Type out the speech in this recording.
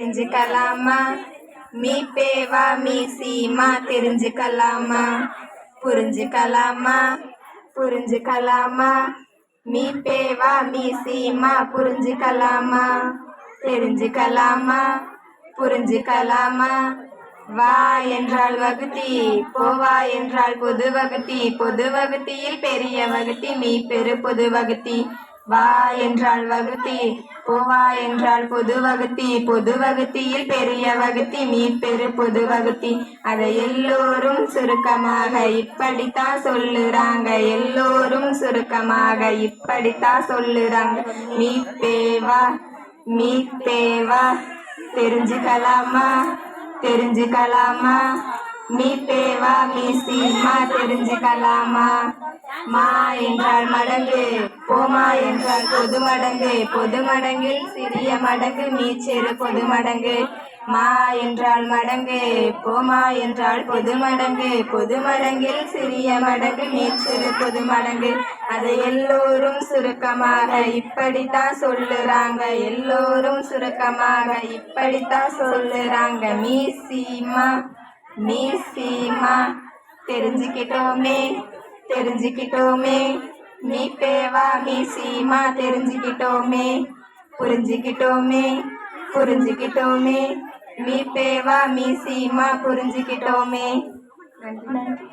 தெரிஞ்சுக்கலாமா? மீ பேவா மீ சீமா தெரிஞ்சுக்கலாமா? புரிஞ்சுக்கலாமா? புரிஞ்சுக்கலாமா? மீ பேவா மீ சீமா புரிஞ்சுக்கலாமா? தெரிஞ்சுக்கலாமா? புரிஞ்சுக்கலாமா? வா என்றால் வகுதி போவா என்றால் பொது வகுதி பொது வகுதியில் பெரிய வகுதி மீ பெரு பொது வகுதி வா என்றால் வகுத்தி போவா என்றால் பொது வகுத்தி பொது வகுத்தியில் பெரிய வகுத்தி மீட்பெரு பொது வகுத்தி. அதை எல்லோரும் சுருக்கமாக இப்படித்தான் சொல்லுறாங்க எல்லோரும் சுருக்கமாக இப்படித்தான் சொல்லுறாங்க. மீ மீட்பேவா மீ தெரிஞ்சுக்கலாமா? தெரிஞ்சுக்கலாமா? மீ பேவா மீ சீமா தெரிஞ்சுக்கலாமா? மா என்றால் மடங்கு போமா என்றால் பொது மடங்கு. பொது மடங்கில் சிறிய மடங்கு மீச்செரு பொது மடங்கு. மா என்றால் மடங்கு போமா என்றால் பொது மடங்கு பொது மடங்கில் சிறிய மடங்கு மீச்செரு பொது மடங்கு. அதை எல்லோரும் சுருக்கமாக இப்படித்தான் சொல்லுறாங்க. எல்லோரும் சுருக்கமாக இப்படித்தான் சொல்லுறாங்க. மீ சீமா மீ சீமா தெரிஞ்சுக்கிட்டோமே தெரிஞ்சுக்கிட்டோமே. மீ பேவா மீ சீமா தெரிஞ்சுக்கிட்டோமே புரிஞ்சுக்கிட்டோமே. புரிஞ்சுக்கிட்டோமே மீ பேவா மீ சீமா புரிஞ்சுக்கிட்டோமே நன்றி நன்றி